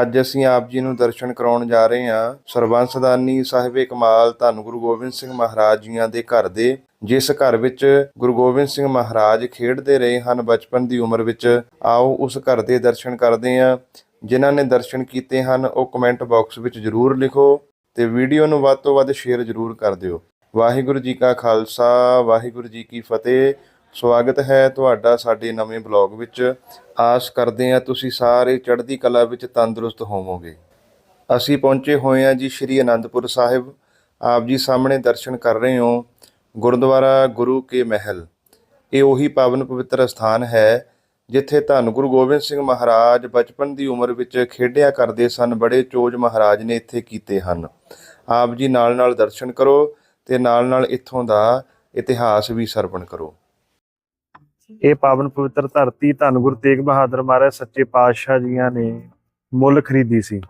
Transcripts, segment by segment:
ਅੱਜ ਅਸੀਂ ਆਪ ਜੀ ਨੂੰ ਦਰਸ਼ਨ ਕਰਾਉਣ ਜਾ ਰਹੇ ਹਾਂ ਸਰਬੰਸਦਾਨੀ ਸਾਹਿਬੇ ਕਮਾਲ ਧੰਨ ਗੁਰੂ ਗੋਬਿੰਦ ਸਿੰਘ ਮਹਾਰਾਜ ਜੀਆਂ ਦੇ ਘਰ ਦੇ, ਜਿਸ ਘਰ ਵਿੱਚ ਗੁਰੂ ਗੋਬਿੰਦ ਸਿੰਘ ਮਹਾਰਾਜ ਖੇਡਦੇ ਰਹੇ ਹਨ ਬਚਪਨ ਦੀ ਉਮਰ ਵਿੱਚ। ਆਓ ਉਸ ਘਰ ਦੇ ਦਰਸ਼ਨ ਕਰਦੇ ਹਾਂ। ਜਿਨ੍ਹਾਂ ਨੇ ਦਰਸ਼ਨ ਕੀਤੇ ਹਨ, ਉਹ ਕਮੈਂਟ ਬਾਕਸ ਵਿੱਚ ਜਰੂਰ ਲਿਖੋ ਤੇ ਵੀਡੀਓ ਨੂੰ ਵੱਧ ਤੋਂ ਵੱਧ ਸ਼ੇਅਰ ਜਰੂਰ ਕਰ ਦਿਓ। ਵਾਹਿਗੁਰੂ ਜੀ ਕਾ ਖਾਲਸਾ, ਵਾਹਿਗੁਰੂ ਜੀ ਕੀ ਫਤਿਹ। ਸਵਾਗਤ ਹੈ ਤੁਹਾਡਾ ਸਾਡੇ ਨਵੇਂ ਬਲੌਗ ਵਿੱਚ। ਆਸ ਕਰਦੇ ਹਾਂ ਤੁਸੀਂ ਸਾਰੇ ਚੜ੍ਹਦੀ ਕਲਾ ਵਿੱਚ ਤੰਦਰੁਸਤ ਹੋਵੋਗੇ। ਅਸੀਂ ਪਹੁੰਚੇ ਹੋਏ ਹਾਂ ਜੀ ਸ਼੍ਰੀ ਅਨੰਦਪੁਰ ਸਾਹਿਬ। ਆਪ ਜੀ ਸਾਹਮਣੇ ਦਰਸ਼ਨ ਕਰ ਰਹੇ ਹੋ। ਗੁਰਦੁਆਰਾ ਗੁਰੂ ਕੇ ਮਹਿਲ। ਇਹ ਉਹੀ ਪਾਵਨ ਪਵਿੱਤਰ ਸਥਾਨ ਹੈ ਜਿੱਥੇ ਧੰਨ ਗੁਰੂ ਗੋਬਿੰਦ ਸਿੰਘ ਮਹਾਰਾਜ ਬਚਪਨ ਦੀ ਉਮਰ ਵਿੱਚ ਖੇਡਿਆ ਕਰਦੇ ਸਨ। ਬੜੇ ਚੋਜ ਮਹਾਰਾਜ ਨੇ ਇੱਥੇ ਕੀਤੇ ਹਨ। ਆਪ ਜੀ ਨਾਲ ਨਾਲ ਦਰਸ਼ਨ ਕਰੋ ਤੇ ਨਾਲ ਨਾਲ ਇੱਥੋਂ ਦਾ ਇਤਿਹਾਸ ਵੀ ਸਰਵਣ ਕਰੋ। ਇਹ ਪਾਵਨ ਪਵਿੱਤਰ ਧਰਤੀ ਧੰਨ ਗੁਰੂ ਤੇਗ ਬਹਾਦਰ ਮਹਾਰਾਜ ਸੱਚੇ ਪਾਤਸ਼ਾਹ ਜੀਆਂ ਨੇ ਮੁੱਲ ਖਰੀਦੀ ਸੀ।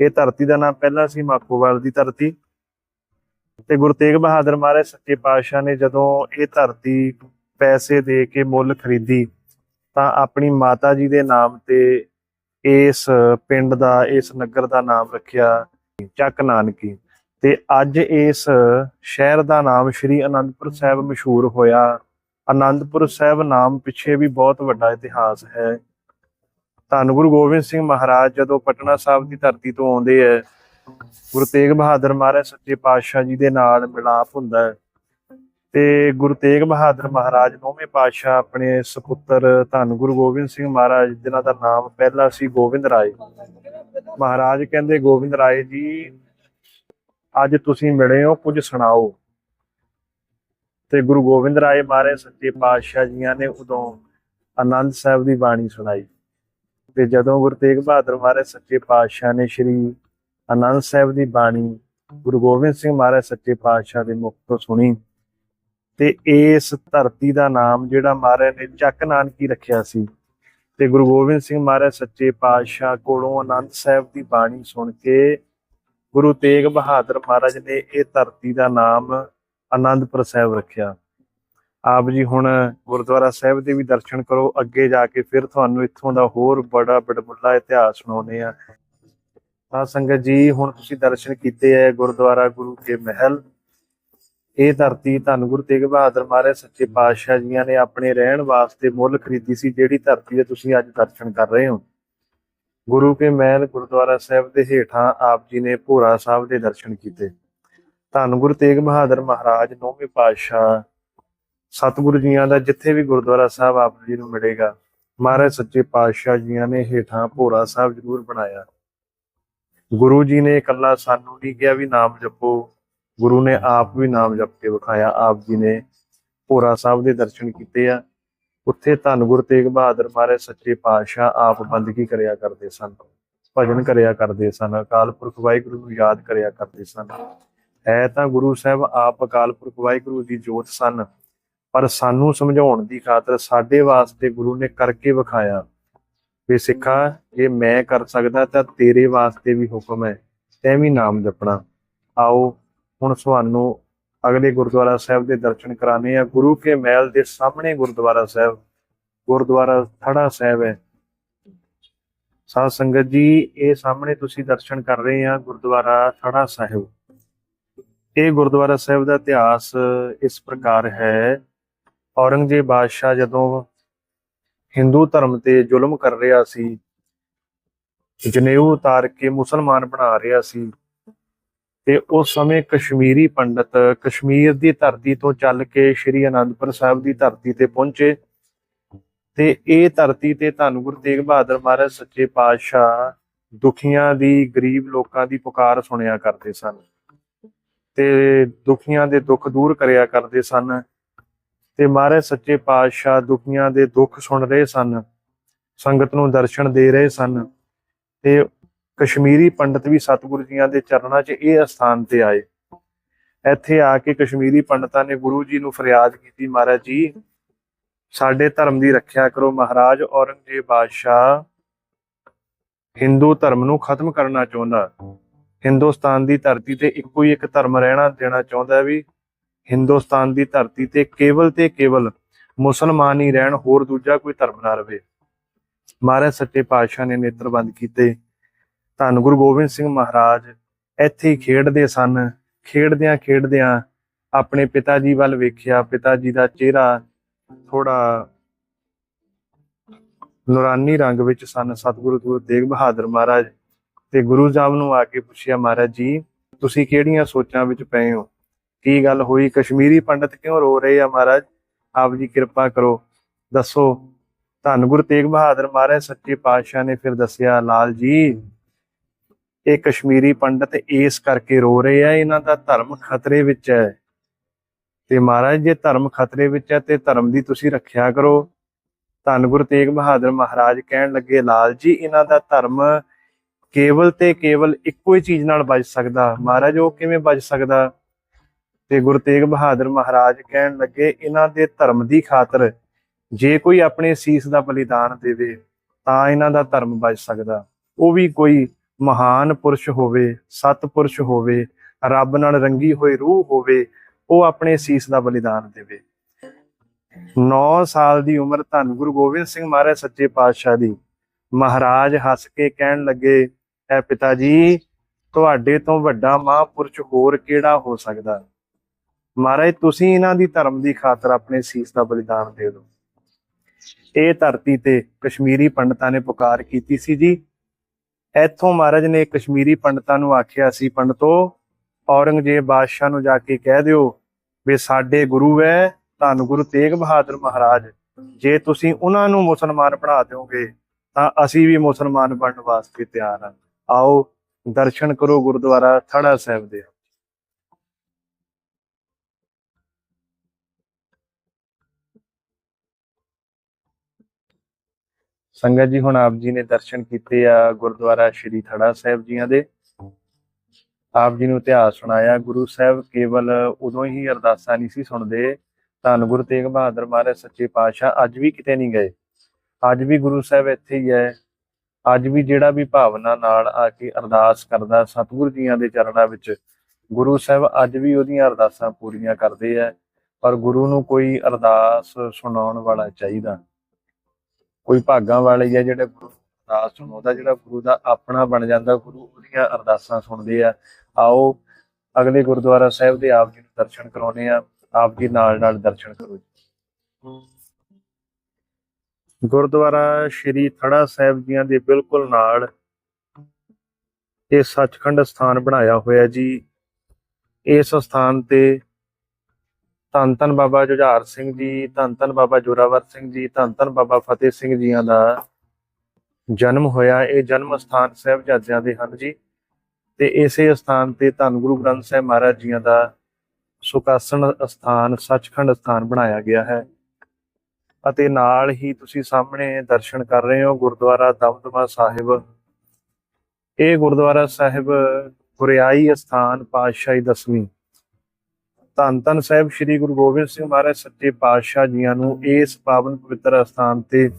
ਇਹ ਧਰਤੀ ਦਾ ਨਾਮ ਪਹਿਲਾਂ ਸੀ ਮਾਖੋਵਾਲ ਦੀ ਧਰਤੀ। ਤੇ ਗੁਰੂ ਤੇਗ ਬਹਾਦਰ ਮਹਾਰਾਜ ਸੱਚੇ ਪਾਤਸ਼ਾਹ ਨੇ ਜਦੋਂ ਇਹ ਧਰਤੀ ਪੈਸੇ ਦੇ ਕੇ ਮੁੱਲ ਖਰੀਦੀ, ਤਾਂ ਆਪਣੀ ਮਾਤਾ ਜੀ ਦੇ ਨਾਮ ਤੇ ਇਸ ਪਿੰਡ ਦਾ, ਇਸ ਨਗਰ ਦਾ ਨਾਮ ਰੱਖਿਆ ਚੱਕ ਨਾਨਕੀ। ਤੇ ਅੱਜ ਇਸ ਸ਼ਹਿਰ ਦਾ ਨਾਮ ਸ਼੍ਰੀ ਅਨੰਦਪੁਰ ਸਾਹਿਬ ਮਸ਼ਹੂਰ ਹੋਇਆ। ਆਨੰਦਪੁਰ ਸਾਹਿਬ ਨਾਮ ਪਿੱਛੇ ਵੀ ਬਹੁਤ ਵੱਡਾ ਇਤਿਹਾਸ ਹੈ। ਧੰਨ ਗੁਰੂ ਗੋਬਿੰਦ ਸਿੰਘ ਮਹਾਰਾਜ ਜਦੋਂ ਪਟਨਾ ਸਾਹਿਬ ਦੀ ਧਰਤੀ ਤੋਂ ਆਉਂਦੇ ਹੈ ਗੁਰੂ ਤੇਗ ਬਹਾਦਰ ਮਹਾਰਾਜ ਸੱਚੇ ਪਾਤਸ਼ਾਹ ਜੀ ਦੇ ਨਾਲ ਮਿਲਾਪ ਹੁੰਦਾ ਹੈ ਤੇ ਗੁਰੂ ਤੇਗ ਬਹਾਦਰ ਮਹਾਰਾਜ ਨੌਵੇਂ ਪਾਤਸ਼ਾਹ ਆਪਣੇ ਸੁਪੁੱਤਰ ਧੰਨ ਗੁਰੂ ਗੋਬਿੰਦ ਸਿੰਘ ਮਹਾਰਾਜ, ਜਿਨ੍ਹਾਂ ਦਾ ਨਾਮ ਪਹਿਲਾ ਸੀ ਗੋਬਿੰਦ ਰਾਏ। ਮਹਾਰਾਜ ਕਹਿੰਦੇ, ਗੋਬਿੰਦ ਰਾਏ ਜੀ, ਅੱਜ ਤੁਸੀਂ ਮਿਲੇ ਹੋ, ਕੁਝ ਸੁਣਾਓ। ਤੇ ਗੁਰੂ ਗੋਬਿੰਦ ਰਾਏ ਮਹਾਰਾਜ ਸੱਚੇ ਪਾਤਸ਼ਾਹ ਜੀਆਂ ਨੇ ਉਦੋਂ ਆਨੰਦ ਸਾਹਿਬ ਦੀ ਬਾਣੀ ਸੁਣਾਈ। ਤੇ ਜਦੋਂ ਗੁਰੂ ਤੇਗ ਬਹਾਦਰ ਮਹਾਰਾਜ ਸੱਚੇ ਪਾਤਸ਼ਾਹ ਨੇ ਸ੍ਰੀ ਆਨੰਦ ਸਾਹਿਬ ਦੀ ਬਾਣੀ ਗੁਰੂ ਗੋਬਿੰਦ ਸਿੰਘ ਮਹਾਰਾਜ ਸੱਚੇ ਪਾਤਸ਼ਾਹ ਦੇ ਮੁਖ ਤੋਂ ਸੁਣੀ, ਤੇ ਇਸ ਧਰਤੀ ਦਾ ਨਾਮ ਜਿਹੜਾ ਮਹਾਰਾਜ ਨੇ ਚੱਕ ਨਾਨਕੀ ਰੱਖਿਆ ਸੀ, ਤੇ ਗੁਰੂ ਗੋਬਿੰਦ ਸਿੰਘ ਮਹਾਰਾਜ ਸੱਚੇ ਪਾਤਸ਼ਾਹ ਕੋਲੋਂ ਆਨੰਦ ਸਾਹਿਬ ਦੀ ਬਾਣੀ ਸੁਣ ਕੇ ਗੁਰੂ ਤੇਗ ਬਹਾਦਰ ਮਹਾਰਾਜ ਨੇ ਇਹ ਧਰਤੀ ਦਾ ਨਾਮ ਆਨੰਦਪੁਰ ਸਾਹਿਬ ਰੱਖਿਆ। ਆਪ ਜੀ ਹੁਣ ਗੁਰਦੁਆਰਾ ਸਾਹਿਬ ਦੇ ਵੀ ਦਰਸ਼ਨ ਕਰੋ, ਅੱਗੇ ਜਾ ਕੇ ਫਿਰ ਤੁਹਾਨੂੰ ਇੱਥੋਂ ਦਾ ਹੋਰ ਬੜਾ ਬੜਮੁੱਲਾ ਇਤਿਹਾਸ ਸੁਣਾਉਂਦੇ ਆ ਤਾਂ ਸੰਗਤ ਜੀ, ਹੁਣ ਤੁਸੀਂ ਦਰਸ਼ਨ ਕੀਤੇ ਹੈ ਗੁਰਦੁਆਰਾ ਗੁਰੂ ਕੇ ਮਹਿਲ। ਇਹ ਧਰਤੀ ਧੰਨ ਗੁਰੂ ਤੇਗ ਬਹਾਦਰ ਮਹਾਰਾਜ ਸੱਚੇ ਪਾਤਸ਼ਾਹ ਜੀਆਂ ਨੇ ਆਪਣੇ ਰਹਿਣ ਵਾਸਤੇ ਮੁੱਲ ਖਰੀਦੀ ਸੀ, ਜਿਹੜੀ ਧਰਤੀ ਦੇ ਤੁਸੀਂ ਅੱਜ ਦਰਸ਼ਨ ਕਰ ਰਹੇ ਹੋ। ਗੁਰੂ ਕੇ ਮਹਿਲ ਗੁਰਦੁਆਰਾ ਸਾਹਿਬ ਦੇ ਹੇਠਾਂ ਆਪ ਜੀ ਨੇ ਭੋਰਾ ਸਾਹਿਬ ਦੇ ਦਰਸ਼ਨ ਕੀਤੇ। ਧੰਨ ਗੁਰੂ ਤੇਗ ਬਹਾਦਰ ਮਹਾਰਾਜ, ਨੌਵੇਂ ਪਾਤਸ਼ਾਹ, ਸਤਿਗੁਰੂ ਜੀਆਂ ਦਾ ਜਿੱਥੇ ਵੀ ਗੁਰਦੁਆਰਾ ਸਾਹਿਬ ਆਪ ਜੀ ਨੂੰ ਮਿਲੇਗਾ, ਮਹਾਰਾਜ ਸੱਚੇ ਪਾਤਸ਼ਾਹ ਜੀਆਂ ਨੇ ਹੇਠਾਂ ਭੋਰਾ ਸਾਹਿਬ ਜ਼ਰੂਰ ਬਣਾਇਆ। ਗੁਰੂ ਜੀ ਨੇ ਇਕੱਲਾ ਸਾਨੂੰ ਨਹੀਂ ਕਿਹਾ ਵੀ ਨਾਮ ਜਪੋ, ਗੁਰੂ ਨੇ ਆਪ ਵੀ ਨਾਮ ਜਪ ਕੇ ਵਿਖਾਇਆ, ਆਪ ਜੀ ਨੇ ਭੋਰਾ ਸਾਹਿਬ ਦੇ ਦਰਸ਼ਨ ਕੀਤੇ ਆ। ਉੱਥੇ ਧੰਨ ਗੁਰੂ ਤੇਗ ਬਹਾਦਰ ਮਹਾਰਾਜ ਸੱਚੇ ਪਾਤਸ਼ਾਹ ਆਪ ਬੰਦਗੀ ਕਰਿਆ ਕਰਦੇ ਸਨ, ਭਜਨ ਕਰਿਆ ਕਰਦੇ ਸਨ, ਅਕਾਲ ਪੁਰਖ ਵਾਹਿਗੁਰੂ ਨੂੰ ਯਾਦ ਕਰਿਆ ਕਰਦੇ ਸਨ। ਹੈ ਤਾਂ ਗੁਰੂ ਸਾਹਿਬ ਆਪ ਅਕਾਲ ਪੁਰਖ ਵਾਹਿਗੁਰੂ ਦੀ ਜੋਤ ਸਨ, ਪਰ ਸਾਨੂੰ ਸਮਝਾਉਣ ਦੀ ਖਾਤਰ ਸਾਡੇ ਵਾਸਤੇ ਗੁਰੂ ਨੇ ਕਰਕੇ ਵਿਖਾਇਆ ਵੀ ਸਿੱਖਾ, ਜੇ ਮੈਂ ਕਰ ਸਕਦਾ ਤਾਂ ਤੇਰੇ ਵਾਸਤੇ ਵੀ ਹੁਕਮ ਹੈ ਤੈਂ ਵੀ ਨਾਮ ਜਪਣਾ। ਆਓ, ਹੁਣ ਤੁਹਾਨੂੰ ਅਗਲੇ ਗੁਰਦੁਆਰਾ ਸਾਹਿਬ ਦੇ ਦਰਸ਼ਨ ਕਰਾਣੇ ਆ ਗੁਰੂ ਕੇ ਮਹਿਲ ਦੇ ਸਾਹਮਣੇ ਗੁਰਦੁਆਰਾ ਸਾਹਿਬ, ਗੁਰਦੁਆਰਾ ਥੜਾ ਸਾਹਿਬ ਹੈ। ਸਾਧ ਸੰਗਤ ਜੀ, ਇਹ ਸਾਹਮਣੇ ਤੁਸੀਂ ਦਰਸ਼ਨ ਕਰ ਰਹੇ ਆ ਗੁਰਦੁਆਰਾ ਥੜਾ ਸਾਹਿਬ। ਇਹ ਗੁਰਦੁਆਰਾ ਸਾਹਿਬ ਦਾ ਇਤਿਹਾਸ ਇਸ ਪ੍ਰਕਾਰ ਹੈ। ਔਰੰਗਜ਼ੇਬ ਬਾਦਸ਼ਾਹ ਜਦੋਂ ਹਿੰਦੂ ਧਰਮ ਤੇ ਜ਼ੁਲਮ ਕਰ ਰਿਹਾ ਸੀ, ਜਨੇਊ ਉਤਾਰ ਕੇ ਮੁਸਲਮਾਨ ਬਣਾ ਰਿਹਾ ਸੀ ਤੇ ਉਸ ਸਮੇਂ ਕਸ਼ਮੀਰੀ ਪੰਡਤ ਕਸ਼ਮੀਰ ਦੀ ਧਰਤੀ ਤੋਂ ਚੱਲ ਕੇ ਸ੍ਰੀ ਅਨੰਦਪੁਰ ਸਾਹਿਬ ਦੀ ਧਰਤੀ ਤੇ ਪਹੁੰਚੇ ਤੇ ਇਹ ਧਰਤੀ ਤੇ ਧੰਨ ਗੁਰੂ ਤੇਗ ਬਹਾਦਰ ਮਹਾਰਾਜ ਸੱਚੇ ਪਾਤਸ਼ਾਹ ਦੁਖੀਆਂ ਦੀ, ਗਰੀਬ ਲੋਕਾਂ ਦੀ ਪੁਕਾਰ ਸੁਣਿਆ ਕਰਦੇ ਸਨ। ਤੇ ਦੁਖੀਆਂ ਦੇ ਦੁੱਖ ਦੂਰ ਕਰਿਆ ਕਰਦੇ ਸਨ ਤੇ ਮਹਾਰਾਜ ਸੱਚੇ ਪਾਤਸ਼ਾਹ ਦੁਖੀਆਂ ਦੇ ਦੁੱਖ ਸੁਣ ਰਹੇ ਸਨ, ਸੰਗਤ ਨੂੰ ਦਰਸ਼ਨ ਦੇ ਰਹੇ ਸਨ ਤੇ ਕਸ਼ਮੀਰੀ ਪੰਡਤ ਵੀ ਸਤਿਗੁਰੂ ਜੀਆਂ ਦੇ ਚਰਨਾਂ 'ਚ ਇਹ ਅਸਥਾਨ ਤੇ ਆਏ। ਇੱਥੇ ਆ ਕੇ ਕਸ਼ਮੀਰੀ ਪੰਡਤਾਂ ਨੇ ਗੁਰੂ ਜੀ ਨੂੰ ਫਰਿਆਦ ਕੀਤੀ, ਮਹਾਰਾਜ ਜੀ, ਸਾਡੇ ਧਰਮ ਦੀ ਰੱਖਿਆ ਕਰੋ, ਮਹਾਰਾਜ ਔਰੰਗਜ਼ੇਬ ਬਾਦਸ਼ਾਹ ਹਿੰਦੂ ਧਰਮ ਨੂੰ ਖਤਮ ਕਰਨਾ ਚਾਹੁੰਦਾ। ਹਿੰਦੁਸਤਾਨ ਦੀ ਧਰਤੀ ਤੇ ਇੱਕੋ ਹੀ ਇੱਕ ਧਰਮ ਰਹਿਣਾ ਦੇਣਾ ਚਾਹੁੰਦਾ ਹੈ ਵੀ ਹਿੰਦੁਸਤਾਨ ਦੀ ਧਰਤੀ ਤੇ ਕੇਵਲ ਤੇ ਕੇਵਲ ਮੁਸਲਮਾਨ ਹੀ ਰਹਿਣ, ਹੋਰ ਦੂਜਾ ਕੋਈ ਧਰਮ ਨਾ ਰਵੇ। ਮਹਾਰਾਜ ਸੱਚੇ ਪਾਤਸ਼ਾਹ ਨੇ ਨੇਤਰ ਬੰਦ ਕੀਤੇ। ਧੰਨ ਗੁਰੂ ਗੋਬਿੰਦ ਸਿੰਘ ਮਹਾਰਾਜ, ਇੱਥੇ ਹੀ ਖੇਡਦੇ ਸਨ। ਖੇਡਦਿਆਂ ਖੇਡਦਿਆਂ ਆਪਣੇ ਪਿਤਾ ਜੀ ਵੱਲ ਵੇਖਿਆ। ਪਿਤਾ ਜੀ ਦਾ ਚਿਹਰਾ ਥੋੜਾ ਨੂਰਾਨੀ ਰੰਗ ਵਿੱਚ ਸਨ। ਸਤਿਗੁਰੂ ਗੁਰੂ ਤੇਗ ਬਹਾਦਰ ਮਹਾਰਾਜ ਤੇ ਗੁਰੂ ਸਾਹਿਬ ਨੂੰ ਆ ਕੇ ਪੁੱਛਿਆ, ਮਹਾਰਾਜ ਜੀ, ਤੁਸੀਂ ਕਿਹੜੀਆਂ ਸੋਚਾਂ ਵਿੱਚ ਪਏ ਹੋ? ਕੀ ਗੱਲ ਹੋਈ? ਕਸ਼ਮੀਰੀ ਪੰਡਤ ਕਿਉਂ ਰੋ ਰਹੇ ਆ ਮਹਾਰਾਜ? ਆਪ ਜੀ ਕਿਰਪਾ ਕਰੋ, ਦੱਸੋ। ਧੰਨ ਗੁਰੂ ਤੇਗ ਬਹਾਦਰ ਮਹਾਰਾਜ ਸੱਚੇ ਪਾਤਸ਼ਾਹ ਨੇ ਫਿਰ ਦੱਸਿਆ, ਲਾਲ ਜੀ, ਇਹ ਕਸ਼ਮੀਰੀ ਪੰਡਤ ਇਸ ਕਰਕੇ ਰੋ ਰਹੇ ਆ, ਇਹਨਾਂ ਦਾ ਧਰਮ ਖਤਰੇ ਵਿੱਚ ਹੈ। ਤੇ ਮਹਾਰਾਜ, ਜੇ ਧਰਮ ਖਤਰੇ ਵਿੱਚ ਹੈ, ਤੇ ਧਰਮ ਦੀ ਤੁਸੀਂ ਰੱਖਿਆ ਕਰੋ। ਧੰਨ ਗੁਰੂ ਤੇਗ ਬਹਾਦਰ ਮਹਾਰਾਜ ਕਹਿਣ ਲੱਗੇ, ਲਾਲ ਜੀ, ਇਹਨਾਂ ਦਾ ਧਰਮ ਕੇਵਲ ਤੇ ਕੇਵਲ ਇੱਕੋ ਹੀ ਚੀਜ਼ ਨਾਲ ਬਚ ਸਕਦਾ। ਮਹਾਰਾਜ, ਉਹ ਕਿਵੇਂ ਬਚ ਸਕਦਾ? ਤੇ ਗੁਰੂ ਤੇਗ ਬਹਾਦਰ ਮਹਾਰਾਜ ਕਹਿਣ ਲੱਗੇ, ਇਹਨਾਂ ਦੇ ਧਰਮ ਦੀ ਖਾਤਰ ਜੇ ਕੋਈ ਆਪਣੇ ਸੀਸ ਦਾ ਬਲੀਦਾਨ ਦੇਵੇ, ਤਾਂ ਇਹਨਾਂ ਦਾ ਧਰਮ ਬਚ ਸਕਦਾ। ਉਹ ਵੀ ਕੋਈ ਮਹਾਨ ਪੁਰਸ਼ ਹੋਵੇ ਸਤਪੁਰਸ਼ ਹੋਵੇ, ਰੱਬ ਨਾਲ ਰੰਗੀ ਹੋਈ ਰੂਹ ਹੋਵੇ, ਉਹ ਆਪਣੇ ਸੀਸ ਦਾ ਬਲੀਦਾਨ ਦੇਵੇ। 9 ਸਾਲ ਦੀ ਉਮਰ ਧੰਨ ਗੁਰੂ ਗੋਬਿੰਦ ਸਿੰਘ ਮਹਾਰਾਜ ਸੱਚੇ ਪਾਤਸ਼ਾਹ ਦੀ। ਮਹਾਰਾਜ ਹੱਸ ਕੇ ਕਹਿਣ ਲੱਗੇ, ਐ ਪਿਤਾ ਜੀ ਤੁਹਾਡੇ ਤੋਂ ਵੱਡਾ ਮਹਾਂਪੁਰਸ਼ ਹੋਰ ਕਿਹੜਾ ਹੋ ਸਕਦਾ? ਮਹਾਰਾਜ, ਤੁਸੀਂ ਇਹਨਾਂ ਦੀ ਧਰਮ ਦੀ ਖਾਤਰ ਆਪਣੇ ਸੀਸ ਦਾ ਬਲੀਦਾਨ ਦੇ ਦਿਓ। ਇਹ ਧਰਤੀ ਤੇ ਕਸ਼ਮੀਰੀ ਪੰਡਤਾਂ ਨੇ ਪੁਕਾਰ ਕੀਤੀ ਸੀ ਜੀ। ਇੱਥੋਂ ਮਹਾਰਾਜ ਨੇ ਕਸ਼ਮੀਰੀ ਪੰਡਤਾਂ ਨੂੰ ਆਖਿਆ ਸੀ, ਪੰਡਤੋ, ਔਰੰਗਜ਼ੇਬ ਬਾਦਸ਼ਾਹ ਨੂੰ ਜਾ ਕੇ ਕਹਿ ਦਿਓ ਵੀ ਸਾਡੇ ਗੁਰੂ ਹੈ ਧੰਨ ਗੁਰੂ ਤੇਗ ਬਹਾਦਰ ਮਹਾਰਾਜ। ਜੇ ਤੁਸੀਂ ਉਹਨਾਂ ਨੂੰ ਮੁਸਲਮਾਨ ਬਣਾ ਦਿਓਗੇ ਤਾਂ ਅਸੀਂ ਵੀ ਮੁਸਲਮਾਨ ਬਣਨ ਵਾਸਤੇ ਤਿਆਰ ਹਾਂ। ਆਓ, ਦਰਸ਼ਨ ਕਰੋ ਗੁਰਦੁਆਰਾ ਥੜਾ ਸਾਹਿਬ ਦੇ। ਸੰਗਤ ਜੀ, ਹੁਣ ਆਪ ਜੀ ਨੇ ਦਰਸ਼ਨ ਕੀਤੇ ਆ ਗੁਰਦੁਆਰਾ ਸ਼੍ਰੀ ਥੜਾ ਸਾਹਿਬ ਜੀਆਂ ਦੇ। ਆਪ ਜੀ ਨੂੰ ਇਤਿਹਾਸ ਸੁਣਾਇਆ, ਗੁਰੂ ਸਾਹਿਬ ਕੇਵਲ ਉਦੋਂ ਹੀ ਅਰਦਾਸਾਂ ਨਹੀਂ ਸੀ ਸੁਣਦੇ। ਧੰਨ ਗੁਰੂ ਤੇਗ ਬਹਾਦਰ ਮਹਾਰਾਜ, ਸੱਚੇ ਪਾਤਸ਼ਾਹ, ਅੱਜ ਵੀ ਕਿਤੇ ਨਹੀਂ ਗਏ। ਅੱਜ ਵੀ ਗੁਰੂ ਸਾਹਿਬ ਇੱਥੇ ਹੀ ਹੈ। ਅੱਜ ਵੀ ਜਿਹੜਾ ਵੀ ਭਾਵਨਾ ਨਾਲ ਆ ਕੇ ਅਰਦਾਸ ਕਰਦਾ, ਸਤਿਗੁਰੂ ਜੀਆਂ ਦੇ ਚਰਨਾਂ ਵਿੱਚ ਗੁਰੂ ਸਾਹਿਬ ਅੱਜ ਵੀ ਉਹਦੀਆਂ ਅਰਦਾਸਾਂ ਪੂਰੀਆਂ ਕਰਦੇ ਆ, ਪਰ ਗੁਰੂ ਨੂੰ ਕੋਈ ਅਰਦਾਸ ਸੁਣਾਉਣ ਵਾਲਾ ਚਾਹੀਦਾ। ਕੋਈ ਭਾਗਾਂ ਵਾਲੇ ਆ ਜਿਹੜੇ ਗੁਰੂ ਅਰਦਾਸ ਸੁਣਾਉਂਦਾ, ਜਿਹੜਾ ਗੁਰੂ ਦਾ ਆਪਣਾ ਬਣ ਜਾਂਦਾ, ਗੁਰੂ ਉਹਦੀਆਂ ਅਰਦਾਸਾਂ ਸੁਣਦੇ ਆ। ਆਓ, ਅਗਲੇ ਗੁਰਦੁਆਰਾ ਸਾਹਿਬ ਦੇ ਆਪ ਜੀ ਨੂੰ ਦਰਸ਼ਨ ਕਰਾਉਨੇ ਆ। ਆਪ ਜੀ ਨਾਲ ਨਾਲ ਦਰਸ਼ਨ ਕਰੋ ਜੀ। ਗੁਰਦੁਆਰਾ ਸ਼੍ਰੀ ਥੜਾ ਸਾਹਿਬ ਜੀਆਂ ਦੇ ਬਿਲਕੁਲ ਨਾਲ ਇਹ ਸੱਚਖੰਡ ਸਥਾਨ ਬਣਾਇਆ ਹੋਇਆ ਜੀ। ਇਸ ਸਥਾਨ ਤੇ ਧੰਨ ਧੰਨ ਬਾਬਾ ਜੁਝਾਰ ਸਿੰਘ ਜੀ, ਧੰਨ ਧੰਨ ਬਾਬਾ ਜੋਰਾਵਰ ਸਿੰਘ ਜੀ, ਧੰਨ ਧੰਨ ਬਾਬਾ ਫਤਿਹ ਸਿੰਘ ਜੀਆਂ ਦਾ ਜਨਮ ਹੋਇਆ। ਇਹ ਜਨਮ ਸਥਾਨ ਸਾਹਿਬਜ਼ਾਦਿਆਂ ਦੇ ਹਨ ਜੀ। ਤੇ ਇਸੇ ਸਥਾਨ ਤੇ ਧੰਨ ਗੁਰੂ ਗ੍ਰੰਥ ਸਾਹਿਬ ਮਹਾਰਾਜ ਜੀਆਂ ਦਾ ਸੁਖਾਸਨ ਸਥਾਨ, ਸੱਚਖੰਡ ਸਥਾਨ ਬਣਾਇਆ ਗਿਆ ਹੈ। ਅਤੇ ਨਾਲ ਹੀ ਤੁਸੀਂ ਸਾਹਮਣੇ ਦਰਸ਼ਨ ਕਰ ਰਹੇ ਹੋ ਗੁਰਦੁਆਰਾ ਦਮਦਮਾ ਸਾਹਿਬ। ਇਹ ਗੁਰਦੁਆਰਾ ਸਾਹਿਬ ਗੁਰਿਆਈ ਸਥਾਨ ਪਾਤਸ਼ਾਹੀ ਦਸਵੀਂ। ਧੰਨ ਧੰਨ ਸਾਹਿਬ, ਸ੍ਰੀ ਗੁਰੂ ਗੋਬਿੰਦ ਸਿੰਘ ਮਹਾਰਾਜ ਸੱਚੇ ਪਾਤਸ਼ਾਹ ਜੀਆਂ ਨੂੰ ਇਸ ਪਾਵਨ ਪਵਿੱਤਰ ਸਥਾਨ ਤੇ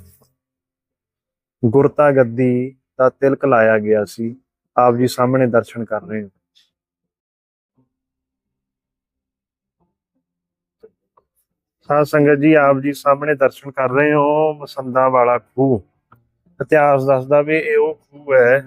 ਗੁਰਤਾ ਗੱਦੀ ਦਾ ਤਿਲਕ ਲਾਇਆ ਗਿਆ ਸੀ। ਆਪ ਜੀ ਸਾਹਮਣੇ ਦਰਸ਼ਨ ਕਰ ਰਹੇ ਹੋ। ਸਾਧ ਸੰਗਤ ਜੀ, ਆਪ ਜੀ ਸਾਹਮਣੇ ਦਰਸ਼ਨ ਕਰ ਰਹੇ ਹੋ, ਮਸੰਦਾ ਵਾਲਾ ਖੂਹ। ਇਤਿਹਾਸ ਦੱਸਦਾ ਵੀ ਇਹ ਉਹ ਖੂਹ ਹੈ।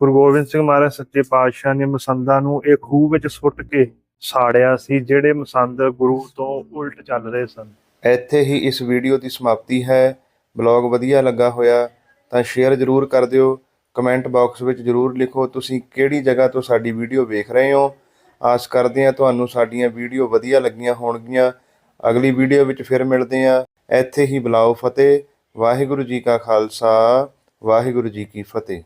ਗੁਰੂ ਗੋਬਿੰਦ ਸਿੰਘ ਮਹਾਰਾਜ ਸੱਚੇ ਪਾਤਸ਼ਾਹ ਨੇ ਮਸੰਦਾ ਨੂੰ ਇਹ ਖੂਹ ਵਿੱਚ ਸੁੱਟ ਕੇ ਸਾੜਿਆ ਸੀ, ਜਿਹੜੇ ਮਸੰਦ ਗੁਰੂ ਤੋਂ ਉਲਟ ਚੱਲ ਰਹੇ ਸਨ। ਇੱਥੇ ਹੀ ਇਸ ਵੀਡੀਓ ਦੀ ਸਮਾਪਤੀ ਹੈ। ਬਲੌਗ ਵਧੀਆ ਲੱਗਾ ਹੋਇਆ ਤਾਂ ਸ਼ੇਅਰ ਜ਼ਰੂਰ ਕਰ ਦਿਓ। ਕਮੈਂਟ ਬਾਕਸ ਵਿੱਚ ਜ਼ਰੂਰ ਲਿਖੋ, ਤੁਸੀਂ ਕਿਹੜੀ ਜਗ੍ਹਾ ਤੋਂ ਸਾਡੀ ਵੀਡੀਓ ਵੇਖ ਰਹੇ ਹੋ। ਆਸ ਕਰਦੇ ਹਾਂ ਤੁਹਾਨੂੰ ਸਾਡੀਆਂ ਵੀਡੀਓ ਵਧੀਆ ਲੱਗੀਆਂ ਹੋਣਗੀਆਂ। ਅਗਲੀ ਵੀਡੀਓ ਵਿੱਚ ਫਿਰ ਮਿਲਦੇ ਹਾਂ। ਇੱਥੇ ਹੀ ਬੁਲਾਓ ਫਤਿਹ। ਵਾਹਿਗੁਰੂ ਜੀ ਕਾ ਖਾਲਸਾ। ਵਾਹਿਗੁਰੂ ਜੀ ਕੀ ਫਤਿਹ।